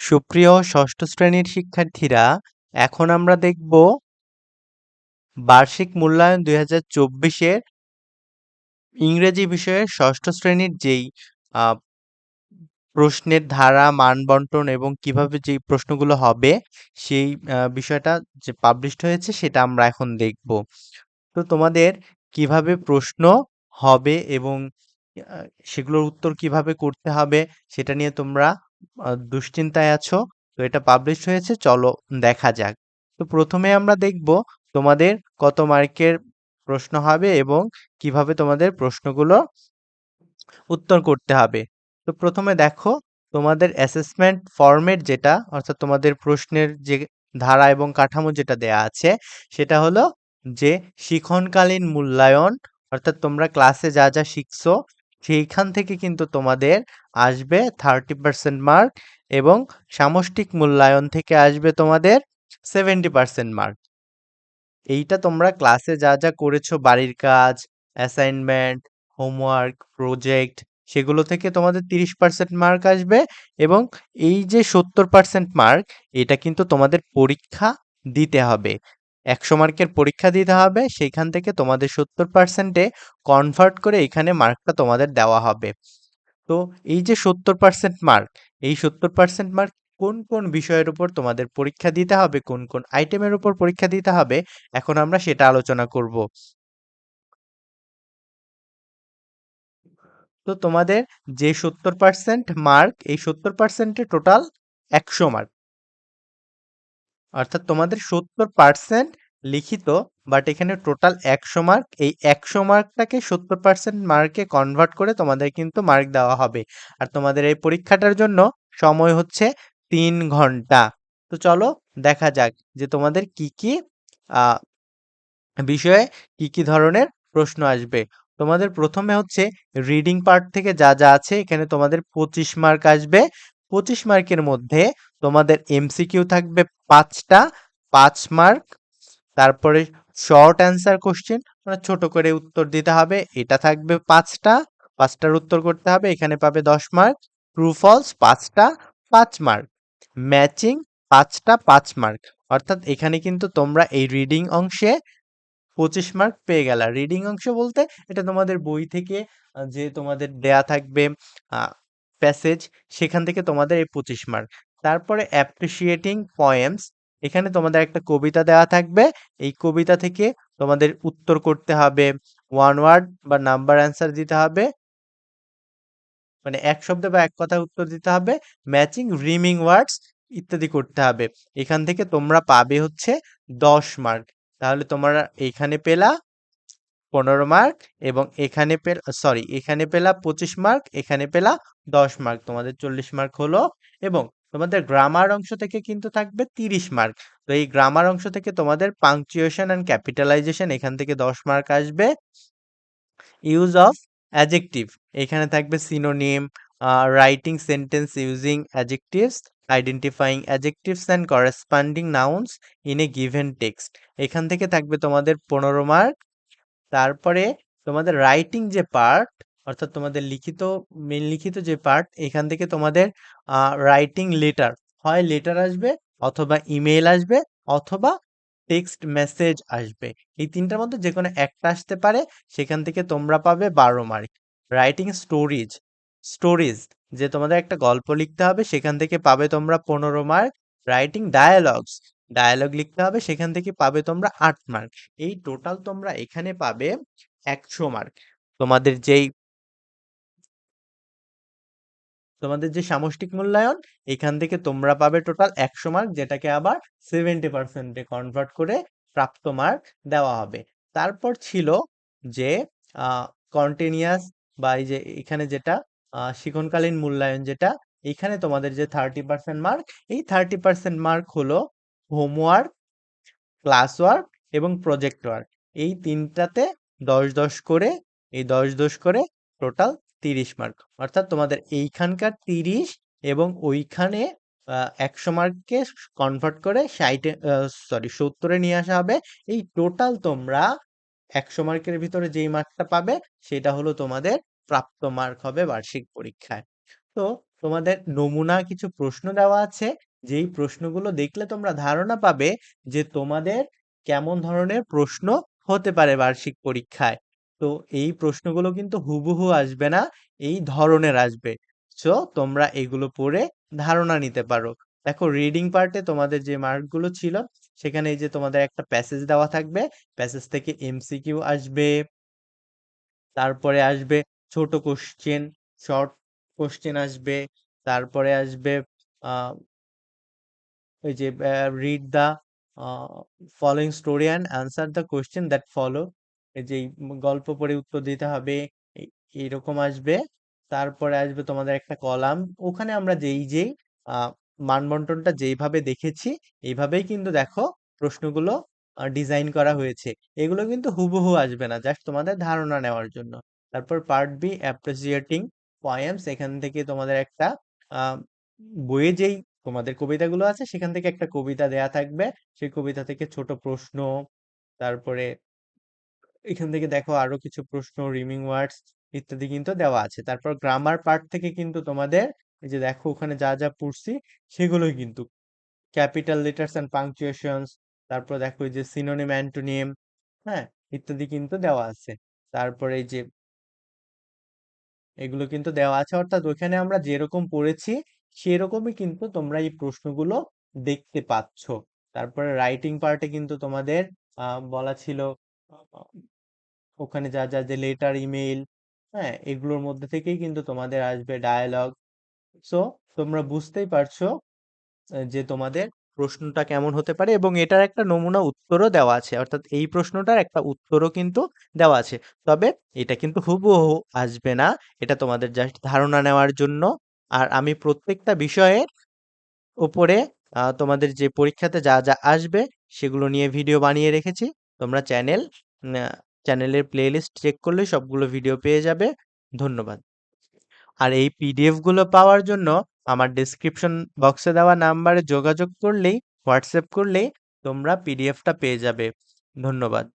সুপ্রিয় ষষ্ঠ শ্রেণির শিক্ষার্থীরা, এখন আমরা দেখব বার্ষিক মূল্যায়ন দুই হাজার চব্বিশের ইংরেজি বিষয়ে ষষ্ঠ শ্রেণির যেই প্রশ্নের ধারা মানবন্টন এবং কীভাবে যেই প্রশ্নগুলো হবে, সেই বিষয়টা যে পাবলিশড হয়েছে সেটা আমরা এখন দেখব। তো তোমাদের কীভাবে প্রশ্ন হবে এবং সেগুলোর উত্তর কীভাবে করতে হবে, সেটা নিয়ে তোমরা দুশ্চিন্তায় আছো, তো এটা পাবলিশ হয়েছে, চলো দেখা যাক। তো প্রথমে আমরা দেখব তোমাদের কত মার্কের প্রশ্ন হবে এবং কীভাবে তোমাদের প্রশ্নগুলো উত্তর করতে হবে। তো প্রথমে দেখো, তোমাদের অ্যাসেসমেন্ট ফরম্যাট যেটা, অর্থাৎ তোমাদের প্রশ্নের যে ধারা এবং কাঠামো যেটা দেয়া আছে, সেটা হলো যে শিখনকালীন মূল্যায়ন, অর্থাৎ তোমরা ক্লাসে যা যা শিখছো সেইখান থেকে কিন্তু তোমাদের আসবে থার্টি পার্সেন্ট মার্ক এবং সামষ্টিক মূল্যায়ন থেকে আসবে তোমাদের সেভেন্টি পার্সেন্ট মার্ক এইটা তোমরা ক্লাসে যা যা করেছ, বাড়ির কাজ অ্যাসাইনমেন্ট হোমওয়ার্ক প্রজেক্ট সেগুলো থেকে তোমাদের তিরিশ পার্সেন্ট মার্ক আসবে এবং এই যে সত্তর পার্সেন্ট মার্ক এটা কিন্তু তোমাদের পরীক্ষা দিতে হবে। একশো মার্কের পরীক্ষা দিতে হবে, সেইখান থেকে তোমাদের সত্তর পার্সেন্টে কনভার্ট করে এখানে মার্কটা তোমাদের দেওয়া হবে। তো এই যে সত্তর পার্সেন্ট মার্ক এই সত্তর পার্সেন্ট মার্ক কোন কোন বিষয়ের উপর তোমাদের পরীক্ষা দিতে হবে, কোন কোন আইটেমের উপর পরীক্ষা দিতে হবে, এখন আমরা সেটা আলোচনা করব। তো তোমাদের যে সত্তর পার্সেন্ট মার্ক এই সত্তর পার্সেন্টে টোটাল একশো মার্ক অর্থাৎ তোমাদের সত্তর পার্সেন্ট লিখিত বাট এখানে টোটাল একশো মার্ক এই একশো মার্কটাকে সত্তর পার্সেন্ট মার্কে কনভার্ট করে তোমাদের কিন্তু মার্ক দেওয়া হবে। আর তোমাদের এই পরীক্ষাটার জন্য সময় হচ্ছে তিন ঘণ্টা। তো চলো দেখা যাক যে তোমাদের কি কি বিষয়ে কি কি ধরনের প্রশ্ন আসবে। তোমাদের প্রথমে হচ্ছে রিডিং পার্ট থেকে যা যা আছে, এখানে তোমাদের পঁচিশ মার্ক আসবে। পঁচিশ মার্কের মধ্যে তোমাদের এমসিকিউ থাকবে পাঁচটা, পাঁচ মার্ক, তারপরে শর্ট অ্যান্সার কোশ্চেন মানে ছোট করে উত্তর দিতে হবে, এটা থাকবে পাঁচটা, পাঁচটার উত্তর করতে হবে, এখানে পাবে দশ মার্ক ট্রু ফলস পাঁচটা, পাঁচ মার্ক ম্যাচিং পাঁচটা, পাঁচ মার্ক, অর্থাৎ এখানে কিন্তু তোমরা এই রিডিং অংশে পঁচিশ মার্ক পেয়ে গেলা। রিডিং অংশ বলতে এটা তোমাদের বই থেকে যে তোমাদের দেয়া থাকবে প্যাসেজ সেখান থেকে তোমাদের এই পঁচিশ মার্ক তারপরে অ্যাপ্রিসিয়েটিং পয়েমস এখানে তোমাদের একটা কবিতা দেওয়া থাকবে। এই কবিতা থেকে তোমাদের উত্তর করতে হবে। ওয়ান ওয়ার্ড বা নাম্বার অ্যান্সার দিতে হবে। মানে এক শব্দে বা এক কথায় উত্তর দিতে হবে। ম্যাচিং রিমিং ওয়ার্ডস ইত্যাদি করতে হবে। এখান থেকে তোমরা পাবে হচ্ছে দশ মার্ক তাহলে তোমরা এখানে পেলা। পনেরো মার্ক এবং এখানে পেল, সরি, এখানে পেলা পঁচিশ মার্ক, এখানে পেলা দশ মার্ক। তোমাদের চল্লিশ মার্ক হলো এবং তোমাদের গ্রামার অংশ থেকে কিন্তু থাকবে তিরিশ মার্ক। তো এই গ্রামার অংশ থেকে তোমাদের পাংচুয়েশন অ্যান্ড ক্যাপিটালাইজেশন এখান থেকে দশ মার্ক আসবে। ইউজ অফ অ্যাজেক্টিভ এখানে থাকবে synonym writing sentence using adjectives identifying adjectives and corresponding nouns in a given text. এখান থেকে থাকবে তোমাদের পনেরো মার্ক তারপরে তোমাদের রাইটিং যে পার্ট অর্থাৎ তোমাদের লিখিত মেন লিখিত যে পার্ট এখান থেকে তোমাদের রাইটিং লেটার হয় লেটার আসবে অথবা ইমেল আসবে অথবা টেক্সট মেসেজ আসবে। এই তিনটার মধ্যে যে কোনো একটা আসতে পারে, সেখান থেকে তোমরা পাবে বারো মার্ক রাইটিং স্টোরিজ স্টোরিজ যে তোমাদের একটা গল্প লিখতে হবে, সেখান থেকে পাবে তোমরা পনেরো মার্ক রাইটিং ডায়ালগস ডায়ালগ লিখতে হবে, সেখান থেকে পাবে তোমরা আট মার্ক এই টোটাল তোমরা এখানে পাবে একশো মার্ক তোমাদের যেই তোমাদের যে সামষ্টিক মূল্যায়ন, এখান থেকে তোমরা পাবে টোটাল একশো মার্ক যেটাকে আবার সেভেন্টি পার্সেন্টে কনভার্ট করে প্রাপ্ত মার্ক দেওয়া হবে। তারপর ছিল যে কন্টিনিউয়াস বা এই যে এখানে যেটা শিক্ষণকালীন মূল্যায়ন যেটা, এখানে তোমাদের যে থার্টি পার্সেন্ট মার্ক এই থার্টি পার্সেন্ট মার্ক হলো হোমওয়ার্ক ক্লাস ওয়ার্ক এবং প্রজেক্ট ওয়ার্ক। এই তিনটাতে দশ দশ করে, এই দশ দশ করে টোটাল তিরিশ মার্ক। অর্থাৎ তোমাদের এইখানকার তিরিশ এবং ওইখানে একশো মার্ককে কনভার্ট করে ষাটে সরি সত্তরে নিয়ে আসা হবে। এই টোটাল তোমরা একশো মার্কের ভিতরে যেই মার্কটা পাবে, সেটা হলো তোমাদের প্রাপ্ত মার্ক হবে বার্ষিক পরীক্ষায়। তো তোমাদের নমুনা কিছু প্রশ্ন দেওয়া আছে। যেই প্রশ্নগুলো দেখলে তোমরা ধারণা পাবে যে তোমাদের কেমন ধরনের প্রশ্ন হতে পারে বার্ষিক পরীক্ষায়। তো এই প্রশ্নগুলো কিন্তু হুবহু আসবে না, এই ধরনের আসবে। সো তোমরা এগুলো পড়ে ধারণা নিতে পারো। দেখো রিডিং পার্টে তোমাদের যে মার্কগুলো ছিল, সেখানে যে তোমাদের একটা প্যাসেজ দেওয়া থাকবে। প্যাসেজ থেকে এমসিকিউ আসবে। তারপরে আসবে ছোট কোশ্চেন শর্ট কোশ্চেন আসবে। তারপরে আসবে ওই যে read the following story and answer the question that follow এই যে গল্প পড়ে উত্তর দিতে হবে, এই- এইরকম আসবে। তারপরে আসবে তোমাদের একটা কলাম। ওখানে আমরা যেই যেই মানবন্টনটা যেইভাবে দেখেছি, এইভাবেই কিন্তু দেখো প্রশ্নগুলো ডিজাইন করা হয়েছে। এগুলো কিন্তু হুবহু আসবে না জাস্ট তোমাদের ধারণা নেওয়ার জন্য। তারপর পার্ট বি অ্যাপ্রিসিয়েটিং পয়েমস এখান থেকে তোমাদের একটা বইয়ে যেই তোমাদের কবিতাগুলো আছে, সেখান থেকে একটা কবিতা দেয়া থাকবে। সেই কবিতা থেকে ছোট প্রশ্ন, তারপরে এখান থেকে দেখো আরও কিছু প্রশ্ন, রিমিং ওয়ার্ডস ইত্যাদি কিন্তু দেওয়া আছে। তারপর গ্রামার পার্ট থেকে কিন্তু তোমাদের এই যে দেখো ওখানে যা যা পড়ছি, সেগুলোই কিন্তু। ক্যাপিটাল লেটার্স অ্যান্ড পাংচুয়েশনস, তারপর দেখো এই যে সিনোনিম অ্যান্টোনিম হ্যাঁ ইত্যাদি কিন্তু দেওয়া আছে। তারপরে এই যে এগুলো কিন্তু দেওয়া আছে। অর্থাৎ ওইখানে আমরা যেরকম পড়েছি সেরকমই কিন্তু তোমরা এই প্রশ্নগুলো দেখতে পাচ্ছ। তারপরে রাইটিং পার্টে কিন্তু তোমাদের বলা ছিল, ওখানে যা যা, যে লেটার ইমেইল হ্যাঁ এগুলোর মধ্যে থেকেই কিন্তু তোমাদের আসবে ডায়ালগ সো তোমরা বুঝতেই পারছ যে তোমাদের প্রশ্নটা কেমন হতে পারে এবং এটার একটা নমুনা উত্তরও দেওয়া আছে। অর্থাৎ এই প্রশ্নটার একটা উত্তরও কিন্তু দেওয়া আছে। তবে এটা কিন্তু হুবহু আসবে না। এটা তোমাদের জাস্ট ধারণা নেওয়ার জন্য আর আমি প্রত্যেকটা বিষয়ের উপরে তোমাদের যে পরীক্ষাতে যা যা আসবে সেগুলো নিয়ে ভিডিও বানিয়ে রেখেছি। তোমরা চ্যানেল চ্যানেলের প্লেলিস্ট চেক করলে সবগুলো ভিডিও পেয়ে যাবে। ধন্যবাদ। আর এই পিডিএফগুলো পাওয়ার জন্য আমার ডেসক্রিপশন বক্সে দেওয়া নাম্বারে যোগাযোগ করলেই হোয়াটসঅ্যাপ করলেই তোমরা পিডিএফটা পেয়ে যাবে। ধন্যবাদ।